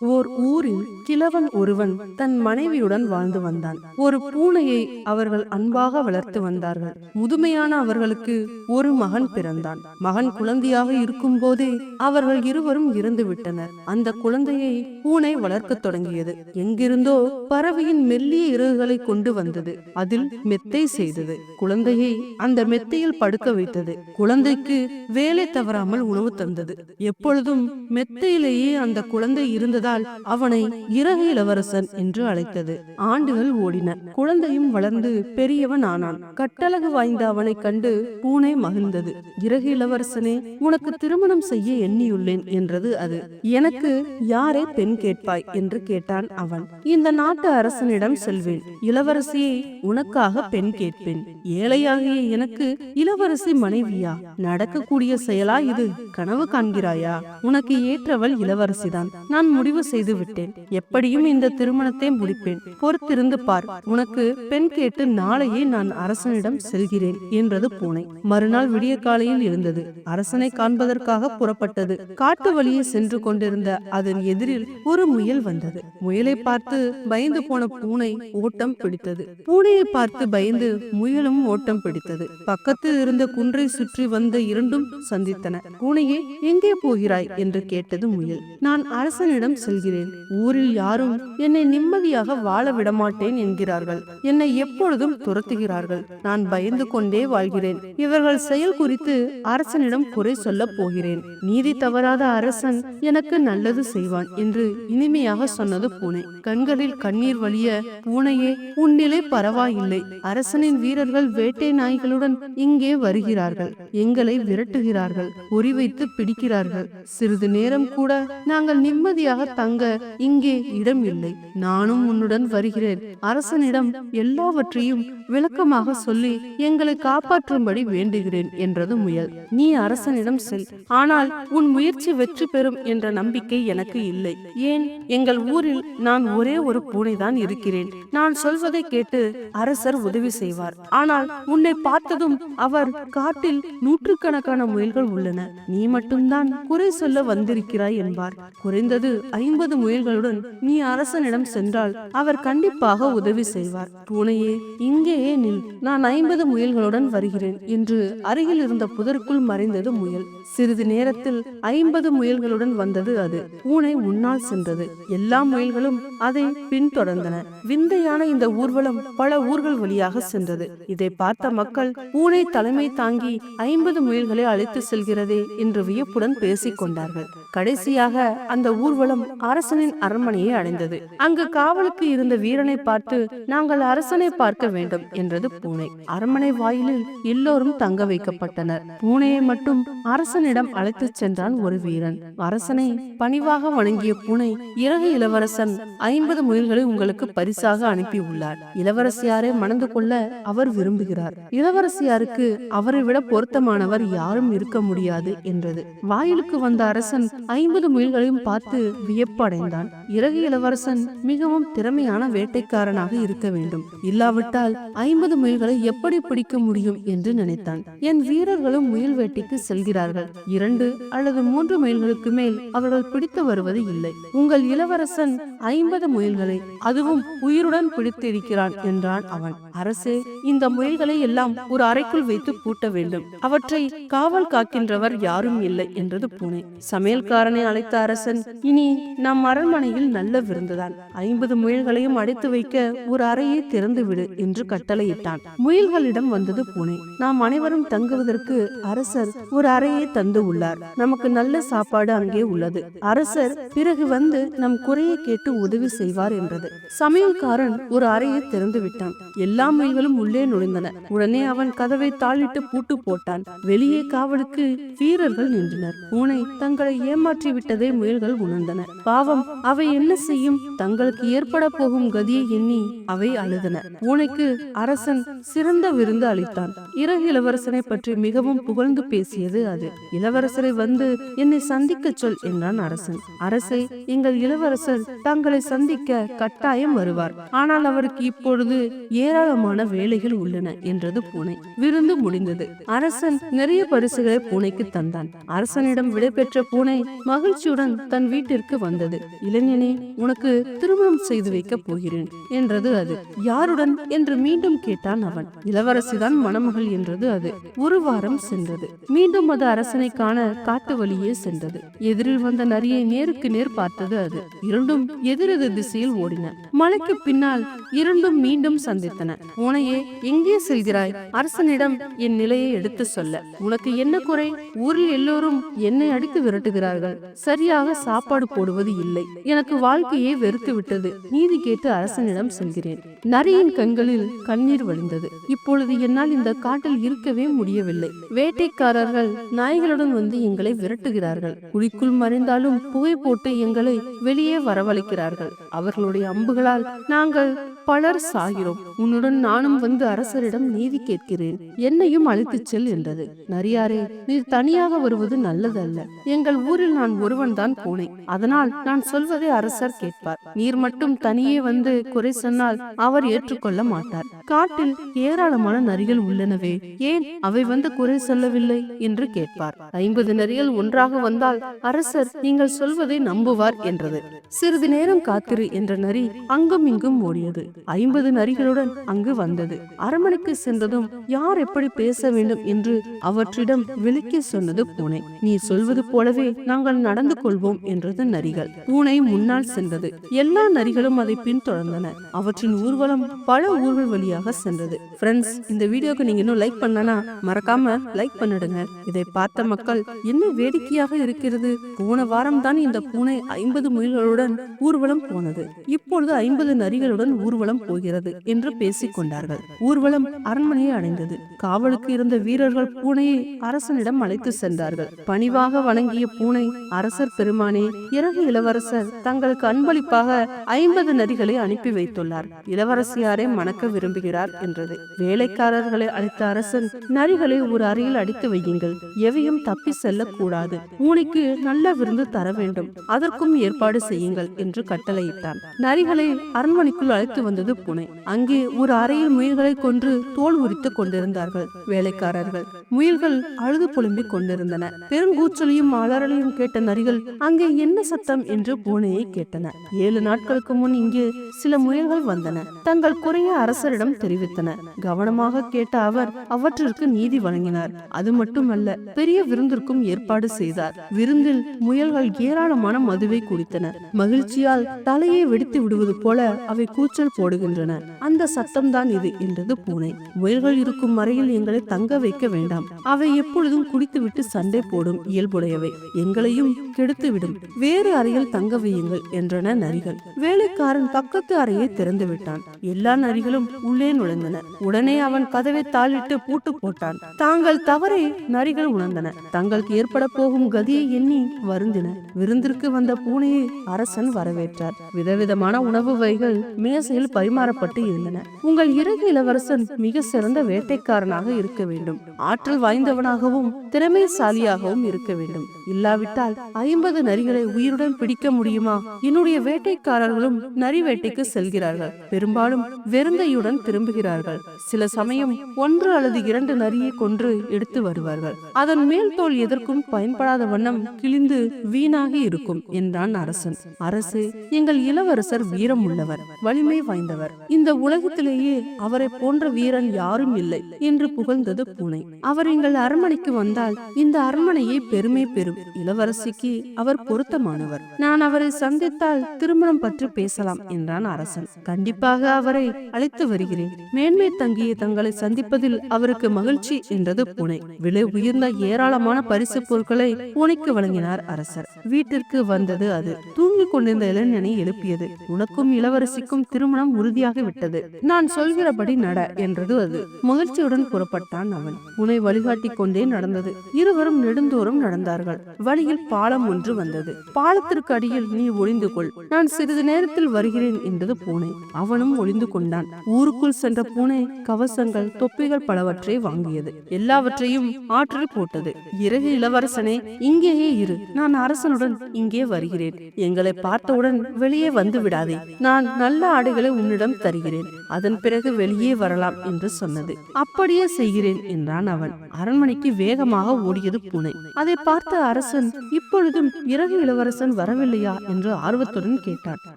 ஓர் ஊரில் கிழவன் ஒருவன் தன் மனைவியுடன் வாழ்ந்து வந்தான். ஒரு பூனையை அவர்கள் அன்பாக வளர்த்து வந்தார்கள். முதுமையான அவர்களுக்கு ஒரு மகன் பிறந்தான். மகன் குழந்தையாக இருக்கும் போதே அவர்கள் இருவரும் இறந்து விட்டனர். அந்த குழந்தையை பூனை வளர்க்க தொடங்கியது. எங்கிருந்தோ பறவையின் மெல்லிய இறகுகளை கொண்டு வந்தது. அதில் மெத்தை செய்தது. குழந்தையை அந்த மெத்தையில் படுக்க வைத்தது. குழந்தைக்கு வேலை தவறாமல் உணவு தந்தது. எப்பொழுதும் மெத்தையிலேயே அந்த குழந்தை இருந்தது இருந்ததால் அவனை இறகு இளவரசன் என்று அழைத்தது. ஆண்டுகள் ஓடின. குழந்தையும் வளர்ந்து பெரியவன் ஆனான். கட்டழகு வாய்ந்த அவனை கண்டு பூனை மகிழ்ந்தது. இறகு இளவரசனே உனக்கு திருமணம் செய்ய எண்ணியுள்ளேன் என்றது அது. எனக்கு யாரே பெண் கேட்பாய் என்று கேட்டான் அவன். இந்த நாட்டு அரசனிடம் செல்வேன். இளவரசியை உனக்காக பெண் கேட்பேன். ஏழையாகிய எனக்கு இளவரசி மனைவியா? நடக்கக்கூடிய செயலா இது? கனவு காண்கிறாயா? உனக்கு ஏற்றவள் இளவரசிதான். நான் முடிவு முடிவு செய்து விட்டேன் எப்படியும் இந்த திருமணத்தை முடிப்பேன். பொறுத்திருந்து பார். உனக்கு பெண் கேட்டு நாளையே நான் அரசனிடம் செல்கிறேன் என்றது பூனை. மறுநாள் விடிய காலையில் இருந்தது அரசனை காண்பதற்காக புறப்பட்டது. காட்டு வழியே சென்று கொண்டிருந்த அதன் எதிரில் ஒரு முயல் வந்தது. முயலை பார்த்து பயந்து போன பூனை ஓட்டம் பிடித்தது. பூனையை பார்த்து பயந்து முயலும் ஓட்டம் பிடித்தது. பக்கத்தில் இருந்த குன்றை சுற்றி வந்த இரண்டும் சந்தித்தன. பூனையே எங்கே போகிறாய்? என்று கேட்டது முயல். நான் அரசனிடம் செல்கிறேன். ஊரில் யாரும் என்னை நிம்மதியாக வாழ விடமாட்டேன் என்கிறார்கள். என்னை எப்பொழுதும் துரத்துகிறார்கள். நான் பயந்து கொண்டே வாழ்கிறேன். இவர்கள் செயல் குறித்து அரசனிடம் குறை சொல்ல போகிறேன். நீதி தவறாத அரசன் எனக்கு நல்லது செய்வான் என்று இனிமையாக சொன்னது பூனை. கண்களில் கண்ணீர் வழிய பூனையே உன் நிலை பரவாயில்லை. அரசனின் வீரர்கள் வேட்டை நாய்களுடன் இங்கே வருகிறார்கள். எங்களை விரட்டுகிறார்கள். குறிவைத்து பிடிக்கிறார்கள். சிறிது நேரம் கூட நாங்கள் நிம்மதியாக தங்க இங்கே இடம் இல்லை. நானும் உன்னுடன் வருகிறேன். அரசனிடம் எல்லாவற்றையும் விளக்கமாக சொல்லி எங்களை காப்பாற்றும்படி வேண்டுகிறேன் என்றது முயல். நீ அரசனிடம் செல். ஆனால் உன் முயற்சி வெற்றி பெறும் என்ற நம்பிக்கை எனக்கு இல்லை. ஏன்? எங்கள் ஊரில் நான் ஒரே ஒரு பூனைதான் இருக்கிறேன். நான் சொல்வதை கேட்டு அரசர் உதவி செய்வார். ஆனால் உன்னை பார்த்ததும் அவர் காட்டில் நூற்றுக்கணக்கான முயல்கள் உள்ளன. நீ மட்டும்தான் குறை சொல்ல வந்திருக்கிறாய் என்பார். குறைந்தது ஐம்பது முயல்களுடன் நீ அரசனிடம் சென்றால் அவர் கண்டிப்பாக உதவி செய்வார். பூனையே இங்கேயே நில். நான் ஐம்பது முயல்களுடன் வருகிறேன் என்று அருகில் இருந்த புதருக்குள் மறைந்தது முயல். சிறிது நேரத்தில் ஐம்பது முயல்களுடன் வந்தது அது. பூனை முன்னால் சென்றது. எல்லா முயல்களும் அதை பின்தொடர்ந்தன. விந்தையான இந்த ஊர்வலம் பல ஊர்கள் வழியாக சென்றது. இதை பார்த்த மக்கள் பூனை தலைமை தாங்கி ஐம்பது முயல்களை அழைத்து செல்கிறதே என்று வியப்புடன் பேசிக் கொண்டார்கள். கடைசியாக அந்த ஊர்வலம் அரசனின் அரண்மனையை அடைந்தது. அங்கு காவலுக்கு இருந்த வீரனை பார்த்து நாங்கள் அரசனை பார்க்க வேண்டும் என்றது பூனை. அரண்மனை வாயிலில் எல்லோரும் தங்க வைக்கப்பட்டனர். பூனையை மட்டும் அரசனிடம் அழைத்துச் சென்றான் ஒரு வீரன். அரசனை பணிவாக வணங்கிய பூனை இறகு இளவரசன் ஐம்பது முயல்களை உங்களுக்கு பரிசாக அனுப்பியுள்ளார். இளவரசியாரை மணந்து கொள்ள அவர் விரும்புகிறார். இளவரசியாருக்கு அவரை விட பொருத்தமானவர் யாரும் இருக்க முடியாது என்றது. வாயிலுக்கு வந்த அரசன் ஐம்பது முயல்களையும் பார்த்து வியப்படைந்தான் இறகு இளவரசன் மிகவும் திறமையான வேட்டைக்காரனாக இருக்க வேண்டும். இல்லாவிட்டால் ஐம்பது முயல்களை எப்படி பிடிக்க முடியும் என்று நினைத்தான். என் வீரர்களும் முயல் வேட்டைக்கு செல்கிறார்கள். இரண்டு அல்லது மூன்று முயல்களுக்கு மேல் அவர்கள் பிடித்து வருவது இல்லை. உங்கள் இளவரசன் ஐம்பது முயல்களை அதுவும் உயிருடன் பிடித்திருக்கிறான் என்றான் அவன். அரசே இந்த முயல்களை எல்லாம் ஒரு அறைக்குள் வைத்து பூட்ட வேண்டும். அவற்றை காவல் காக்கின்றவர் யாரும் இல்லை என்றது பூனை. சமையல்காரனை அழைத்த அரசன் இனி நம் அரண்மனையில் நல்ல விருந்துதான். ஐம்பது முயல்களையும் அடைத்து வைக்க ஒரு அறையை திறந்து விடு என்று கட்டளையிட்டான். முயல்களிடம் வந்தது பூனை. நாம் அனைவரும் தங்குவதற்கு அரசர் ஒரு அறையை தந்து உள்ளார். நமக்கு நல்ல சாப்பாடு அங்கே உள்ளது. அரசர் பிறகு வந்து நம் குறையை கேட்டு உதவி செய்வார் என்றது. சமையல்காரன் ஒரு அறையை திறந்து விட்டான். எல்லா முயல்களும் உள்ளே நுழைந்தன. உடனே அவன் கதவை தாளிட்டு பூட்டு போட்டான். வெளியே காவலுக்கு வீரர்கள் நின்றனர். பூனை தங்களை ஏமாற்றி விட்டதை முயல்கள் உணர்ந்தன. பாவம் அவை என்ன செய்யும்? தங்களுக்கு ஏற்பட போகும் கதியை எண்ணி அவை அழுதன. பூனைக்கு அரசன் சிறந்த விருந்து அளித்தான். இறகு இளவரசனை பற்றி மிகவும் புகழ்ந்து பேசியது அது. இளவரசரை வந்து என்னை சந்திக்க சொல் என்றான் அரசன். அரசை எங்கள் இளவரசர் தங்களை சந்திக்க கட்டாயம் வருவார். ஆனால் அவருக்கு இப்பொழுது ஏராளமான வேலைகள் உள்ளன என்றது பூனை. விருந்து முடிந்தது. அரசன் நிறைய பரிசுகளை பூனைக்கு தந்தான். அரசனிடம் விடைபெற்ற பூனை மகிழ்ச்சியுடன் தன் வீட்டிற்கு வந்தது. இளைஞனே உனக்கு திருமணம் செய்து வைக்கப் போகிறேன் என்றது அது. யாருடன்? என்று மீண்டும் கேட்டான் அவன். இளவரசிதான் மணமகள் என்றது அது. ஒரு வாரம் சென்றது. மீண்டும் அது அரசனை காண காட்டு வழியே சென்றது. எதிரில் வந்த நரியை நேருக்கு நேர் பார்த்தது அது. இரண்டும் எதிரெதிர் திசையில் ஓடின. மலைக்கு பின்னால் இரண்டும் மீண்டும் சந்தித்தன. உனையே எங்கே செல்கிறாய்? அரசனிடம் என் நிலையை எடுத்து சொல்ல. உனக்கு என்ன குறை? ஊரில் எல்லோரும் என்னை அடித்து விரட்டுகிறார்கள். சரியாக சாப்பாடு போடுவது இல்லை. எனக்கு வாழ்க்கையே வெறுத்து விட்டது. நீதி கேட்டு அரசனிடம் செல்கிறேன். நரியின் கண்களில் கண்ணீர் வழிந்தது. இப்பொழுது என்னால் இந்த காட்டில் இருக்கவே முடியவில்லை. வேட்டைக்காரர்கள் நாய்களுடன் வந்து எங்களை விரட்டுகிறார்கள். குழிக்குள் மறைந்தாலும் புகை போட்டு எங்களை வெளியே வரவழைக்கிறார்கள். அவர்களுடைய அம்புகளால் நாங்கள் பலர் சாகிறோம். உன்னுடன் நானும் வந்து அரசரிடம் நீதி கேட்கிறேன். என்னையும் அழைத்துச் செல் என்றது. நரியாரே நீர் தனியாக வருவது நல்லதல்ல. எங்கள் ஊரில் நான் ஒருவன் தான் போனேன். அதனால் நான் சொல்வதை அரசர் கேட்பார். நீர் மட்டும் தனியே வந்து குறை சொன்னால் அவர் ஏற்றுக்கொள்ள மாட்டார். காட்டில் ஏராளமான நரிகள் உள்ளனவே ஏன் அவை வந்து குறை சொல்லவில்லை? என்று கேட்பார். ஐம்பது நரிகள் ஒன்றாக வந்தால் அரசர் நீங்கள் சொல்வதை நம்புவார் என்றது. சிறிது நேரம் காத்திரு என்ற நரி அங்கும் இங்கும் ஓடியது. ஐம்பது நரிகளுடன் அங்கு வந்தது. அரமனைக்கு சென்றதும் யார் எப்படி பேச வேண்டும் என்று அவற்றிடம் விளக்கி சொன்னது பூனை. நீ சொல்வது போலவே நாங்கள் நடந்து கொள்வோம் என்றது நரி. நரிகள் பூனை முன்னால் சென்றது. எல்லா நரிகளும் அதை பின்தொடர்ந்தன. அவற்றின் ஊர்வலம் பல ஊர்கள் வழியாக சென்றது. ஃப்ரெண்ட்ஸ் இந்த வீடியோக்கு நீங்க இன்னும் லைக் பண்ணனா மறக்காம லைக் பண்ணிடுங்க. இதை பார்த்த மக்கள் என்ன வேடிக்கையாக இருக்கிறது? போன வாரம் தான் இந்த பூனை ஐம்பது முயல்களுடன் ஊர்வலம் போனது. இப்பொழுது ஐம்பது நரிகளுடன் ஊர்வலம் போகிறது என்று பேசிக் கொண்டார்கள். ஊர்வலம் அரண்மனையை அடைந்தது. காவலுக்கு இருந்த வீரர்கள் பூனையை அரசனிடம் அழைத்து சென்றார்கள். பணிவாக வணங்கிய பூனை அரசர் பெருமானே இறகு இளவரசர் தங்களுக்கு அன்பளிப்பாக ஐம்பது நரிகளை அனுப்பி வைத்துள்ளார். இளவரசியாரை மணக்க விரும்புகிறார் என்றது. வேலைக்காரர்களை அழைத்த அரசன் நரிகளை ஒரு அறையில் அடித்து வையுங்கள். எவையும் தப்பி செல்லக்கூடாது. பூனைக்கு நல்ல விருந்து தர வேண்டும். அதற்கும் ஏற்பாடு செய்யுங்கள் என்று கட்டளையிட்டான். நரிகளை அரண்மனைக்குள் அழைத்து வந்தது பூனை. அங்கே ஒரு அறையில் முயல்களை கொன்று தோல் உரித்துக் கொண்டிருந்தார்கள் வேலைக்காரர்கள். முயல்கள் அழுது புலம்பிக் கொண்டிருந்தன. பெருங்கூச்சலையும் அலறலையும் கேட்ட நரிகள் அங்கே என்ன சத்தம் என்று பூனையை கேட்டன. ஏழு நாட்களுக்கு முன் இங்கு சில முயல்கள் வந்தன. தங்கள் குறைய அரசரிடம் தெரிவித்தன. கவனமாக கேட்ட அவர் அவற்றிற்கு நீதி வழங்கினார். அது மட்டுமல்ல பெரிய விருந்திற்கும் ஏற்பாடு செய்தார். விருந்தில் முயல்கள் ஏராளமான மதுவை குடித்தன. மகிழ்ச்சியால் தலையை வெடித்து விடுவது போல அவை கூச்சல் போடுகின்றன. அந்த சத்தம்தான் இது என்றது பூனை. முயல்கள் இருக்கும் மறையில் எங்களை தங்க வைக்க வேண்டாம். அவை எப்பொழுதும் குடித்துவிட்டு சண்டை போடும் இயல்புடையவை. எங்களையும் கெடுத்துவிடும். வேறு அறையில் தங்க வையுங்கள் என்றன நரிகள். வேலைக்காரன் பக்கத்து அறையை திறந்து விட்டான் எல்லா நரிகளும் உள்ளே நுழைந்தன. உடனே அவன் கதவை தாளிட்டு பூட்டு போட்டான். தாங்கள் தவறை நரிகள் உணர்ந்தன. தங்களுக்கு ஏற்பட போகும் கதியை எண்ணி வருந்தின. விருந்திற்கு வந்த பூனையை அரசன் வரவேற்றார். விதவிதமான உணவு வகைகள் மேசையில் பரிமாறப்பட்டு இருந்தன. உங்கள் இறகு இளவரசன் மிக சிறந்த வேட்டைக்காரனாக இருக்க வேண்டும். ஆற்றல் வாய்ந்தவனாகவும் திறமைசாலியாகவும் இருக்க வேண்டும். இல்லாவிட்டால் ஐம்பது நரிகளை உயிருடன் பிடிக்க முடியுமா? என்னுடைய வேட்டைக்காரர்களும் நரி வேட்டைக்கு செல்கிறார்கள். பெரும்பாலும் வெறுங்கையுடன் திரும்புகிறார்கள். சில சமயம் ஒன்று அல்லது இரண்டு நரியை கொன்று எடுத்து வருவார்கள். அதன் மேல் தோல் எதற்கும் பயன்படாத வண்ணம் கிழிந்து வீணாகி இருக்கும் என்றான் அரசன். அரசு எங்கள் இளவரசர் வீரம் உள்ளவர் வலிமை வாய்ந்தவர். இந்த உலகத்திலேயே அவரை போன்ற வீரன் யாரும் இல்லை என்று புகழ்ந்தது பூனை. அவர் எங்கள் அரண்மனைக்கு வந்தால் இந்த அரண்மனையை பெருமை பெறும். இளவரசிக்கு அவர் பொருத்தமானவர். நான் அவரை சந்தித்தால் திருமணம் பற்றி பேசலாம் என்றான் அரசன். கண்டிப்பாக அவரை அழைத்து வருகிறேன். மேன்மை தங்கிய தங்களை சந்திப்பதில் அவருக்கு மகிழ்ச்சி என்றது பூனை. விலை உயர்ந்த ஏராளமான பரிசு பொருட்களை பூனைக்கு வழங்கினார் அரசர். வீட்டிற்கு வந்தது அது. தூங்கிக் கொண்டிருந்த இளைஞனை எழுப்பியது. உனக்கும் இளவரசிக்கும் திருமணம் உறுதியாக விட்டது நான் சொல்கிறபடி நட என்றது அது. மகிழ்ச்சியுடன் புறப்பட்டான் அவன். புனை வழிகாட்டி கொண்டே நடந்தது. இருவரும் நெடுந்தோறும் நடந்தார்கள். வழியில் பாலம் ஒன்று வந்தது. பாலத்திற்கு அடியில் நீ ஒளிந்து கொள். நான் சிறிது நேரத்தில் வருகிறேன் என்றது பூனை. அவனும் ஒளிந்து கொண்டான். ஊருக்குள் சென்ற பூனை கவசங்கள் தொப்பிகள் பலவற்றை வாங்கியது. எல்லாவற்றையும் ஆற்றில் போட்டது. இறகு இளவரசனே இங்கேயே இரு. நான் அரசனுடன் இங்கே வருகிறேன். எங்களை பார்த்தவுடன் வெளியே வந்து விடாதே. நான் நல்ல ஆடைகளை உன்னிடம் தருகிறேன். அதன் பிறகு வெளியே வரலாம் என்று சொன்னது. அப்படியே செய்கிறேன் என்றான் அவன். அரண்மனைக்கு வேகமாக ஓடியது பூனை. அதை பார்த்த அரசன் இப்பொழுதும் இறகு இளவரசன் வரவில்லையா? என்று ஆர்வத்துடன் கேட்டார்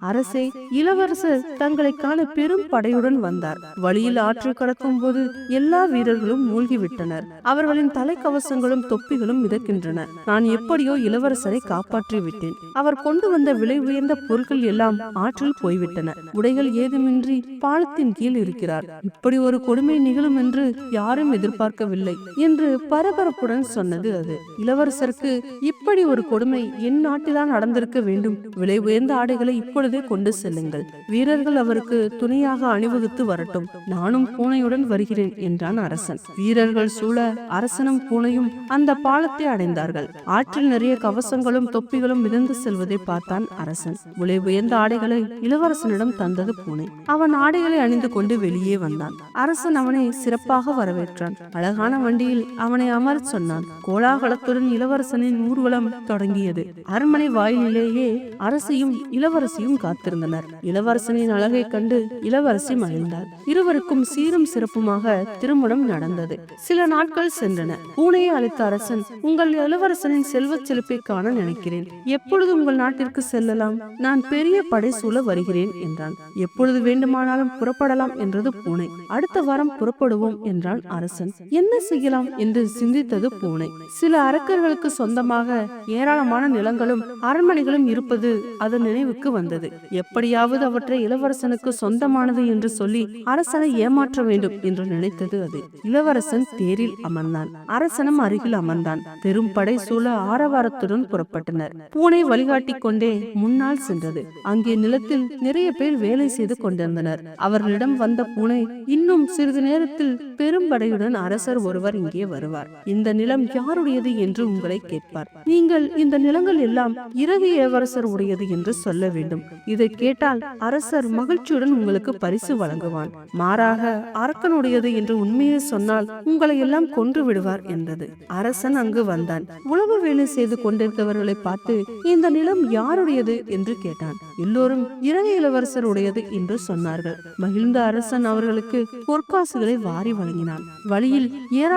அரசே இளவரசர் தங்களை காண பெரும் படையுடன் வந்தார். வழியில் ஆற்று கடக்கும் போது எல்லா வீரர்களும் மூழ்கிவிட்டனர். அவர்களின் தலைக்கவசங்களும் தொப்பிகளும் மிதக்கின்றன. நான் எப்படியோ இளவரசரை காப்பாற்றி விட்டேன் அவர் கொண்டு வந்த விலை உயர்ந்த பொருட்கள் எல்லாம் ஆற்றில் போய்விட்டன. உடைகள் ஏதுமின்றி பாலத்தின் கீழ் இருக்கிறார். இப்படி ஒரு கொடுமை நிகழும் என்று யாரும் எதிர்பார்க்கவில்லை. என்று பரபரப்புடன் சொன்னது அது. இளவரசருக்கு இப்படி ஒரு கொடுமை என் நாட்டில்தான் நடந்திருக்க வேண்டும். விலை உயர்ந்த ஆடைகளை இப்பொழுதே கொண்டு செல்லுங்கள். வீரர்கள் அவருக்கு துணையாக அணிவகுத்து வரட்டும். நானும் பூனையுடன் வருகிறேன் என்றான் அரசன். வீரர்கள் சூழ அரசனும் பூனையும் அந்த பாலத்தை அடைந்தார்கள். ஆற்றில் நிறைய கவசங்களும் தொப்பிகளும் மிதந்து செல்வதை பார்த்தான் அரசன். விலை உயர்ந்த ஆடைகளை இளவரசனிடம் தந்தது பூனை. அவன் ஆடைகளை அணிந்து கொண்டு வெளியே வந்தான். அரசன் அவனை சிறப்பாக வரவேற்றான். அழகான வண்டியில் அவனை அமரச் சொன்னான். கோலாகலத்துடன் இளவரசனின் ஊர்வலம் தொடங்கியது. அரண்மனை வாயிலேயே அரசியும் இளவரசியும் காத்திருந்தனர். இளவரசனின் அழகை கண்டு இளவரசி மகிழ்ந்தார். இருவருக்கும் சீரும் சிறப்புமாக திருமணம் நடந்தது. சில நாட்கள் சென்றன. பூனையை அழைத்த அரசன் உங்கள் இளவரசனின் செல்வ செழிப்பை காண நினைக்கிறேன். எப்பொழுது உங்கள் நாட்டிற்கு செல்லலாம்? நான் பெரிய படை சூழ வருகிறேன் என்றான். எப்பொழுது வேண்டுமானாலும் புறப்படலாம் என்றது பூனை. அடுத்த வாரம் புறப்படுவோம் என்றான் அரசன். என்ன செய்ய செய்யலாம் என்று சிந்தித்தது பூனை. சில அரக்கர்களுக்கு சொந்தமாக ஏராளமான நிலங்களும் அரண்மனைகளும் இருப்பது அதன் நினைவுக்கு வந்தது. எப்படியாவது அவற்றை இளவரசனுக்கு சொந்தமானது என்று சொல்லி அரசனை ஏமாற்ற வேண்டும் என்று நினைத்தது அது. இளவரசன் தேரில் அமர்ந்தான். அரசனும் அருகில் அமர்ந்தான். பெரும் படை சூழ ஆரவாரத்துடன் புறப்பட்டனர். பூனை வழிகாட்டி கொண்டே முன்னால் சென்றது. அங்கே நிலத்தில் நிறைய பேர் வேலை செய்து கொண்டிருந்தனர். அவர்களிடம் வந்த பூனை இன்னும் சிறிது நேரத்தில் பெரும்படையுடன் அரசர் ஒருவர் அவர் இங்கே வருவார். இந்த நிலம் யாருடையது என்று உங்களை கேட்பார். நீங்கள் இந்த நிலங்கள் எல்லாம் இறகு இளவரசர் உடையது என்று சொல்ல வேண்டும். இதை கேட்டால் அரசர் மகிழ்ச்சியுடன் உங்களுக்கு பரிசு வழங்குவான். மாறாக அரக்கனுடையது என்று உண்மையை சொன்னால் உங்களை எல்லாம் கொன்று விடுவார் என்றது. அரசன் அங்கு வந்தான். உழவு வேலை செய்து கொண்டிருந்தவர்களை பார்த்து இந்த நிலம் யாருடையது? என்று கேட்டான். எல்லோரும் இறகு இளவரசர் உடையது என்று சொன்னார்கள். மகிழ்ந்த அரசன் அவர்களுக்கு பொற்காசுகளை வாரி வழங்கினான். வழியில்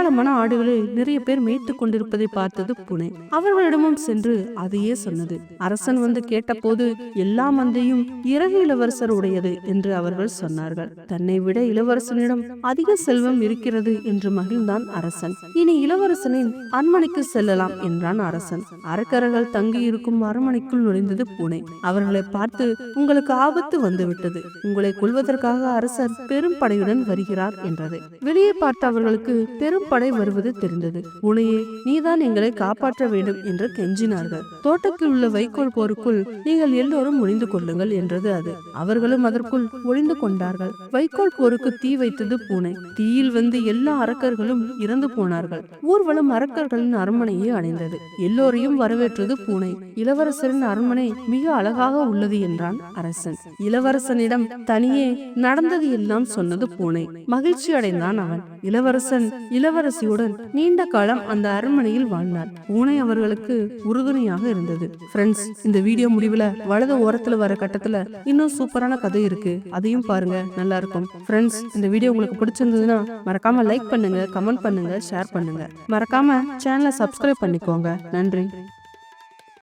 ஏராளமான ஆடுகளை நிறைய பேர் மேய்த்து கொண்டிருப்பதை பார்த்தது புனே. அவர்களிடமும் சென்று அதையே சொன்னது. அரசன் வந்து கேட்டபோது எல்லா மந்தையும் இறகு இளவரசர் உடையது என்று அவர்கள் சொன்னார்கள். தன்னை விட இளவரசனிடம் அதிக செல்வம் இருக்கிறது என்று மகிழ்ந்தான் அரசன். இனி இளவரசனின் அரண்மனைக்கு செல்லலாம் என்றான் அரசன். அரக்கர்கள் தங்கி இருக்கும் அரண்மனைக்குள் நுழைந்தது பூனை. அவர்களை பார்த்து உங்களுக்கு ஆபத்து வந்துவிட்டது. உங்களை கொள்வதற்காக அரசர் பெரும் படையுடன் வருகிறார் என்றது. வெளியே பார்த்த அவர்களுக்கு பெரும் படை வருவது தெரிந்தது. பூனையே நீதான் எங்களை காப்பாற்ற வேண்டும் என்று கெஞ்சினார்கள். தோட்டத்தில் உள்ள வைக்கோல் போருக்குள் நீங்கள் எல்லோரும் ஒளிந்து கொள்ளுங்கள் என்றது அது. அவர்களும் அதற்குள் ஒளிந்து கொண்டார்கள். வைக்கோல் போருக்கு தீ வைத்தது பூனை. தீயில் வந்து எல்லா அரக்கர்களும் இறந்து போனார்கள். ஊர்வலம் அரக்கர்களின் அரண்மனையை அடைந்தது. எல்லோரையும் வரவேற்றது பூனை. இளவரசரின் அரண்மனை மிக அழகாக உள்ளது என்றான் அரசன். இளவரசனிடம் தனியே நடந்தது எல்லாம் சொன்னது பூனை. மகிழ்ச்சி அடைந்தான் அவன். இளவரசன் இளவரசன் இளவரசியுடன் நீண்ட காலம் அந்த அரண்மனையில் வாழ்ந்தார். பூனை அவர்களுக்கு உறுதுணையாக இருந்தது. ஃப்ரெண்ட்ஸ் இந்த வீடியோ முடிவுல வலது ஓரத்துல வர கட்டத்துல இன்னும் சூப்பரான கதை இருக்கு. அதையும் பாருங்க நல்லா இருக்கும். ஃப்ரெண்ட்ஸ் இந்த வீடியோ உங்களுக்கு பிடிச்சிருந்ததுன்னா மறக்காம லைக் பண்ணுங்க கமெண்ட் பண்ணுங்க ஷேர் பண்ணுங்க. மறக்காம சேனலை சப்ஸ்கிரைப் பண்ணிக்கோங்க. நன்றி.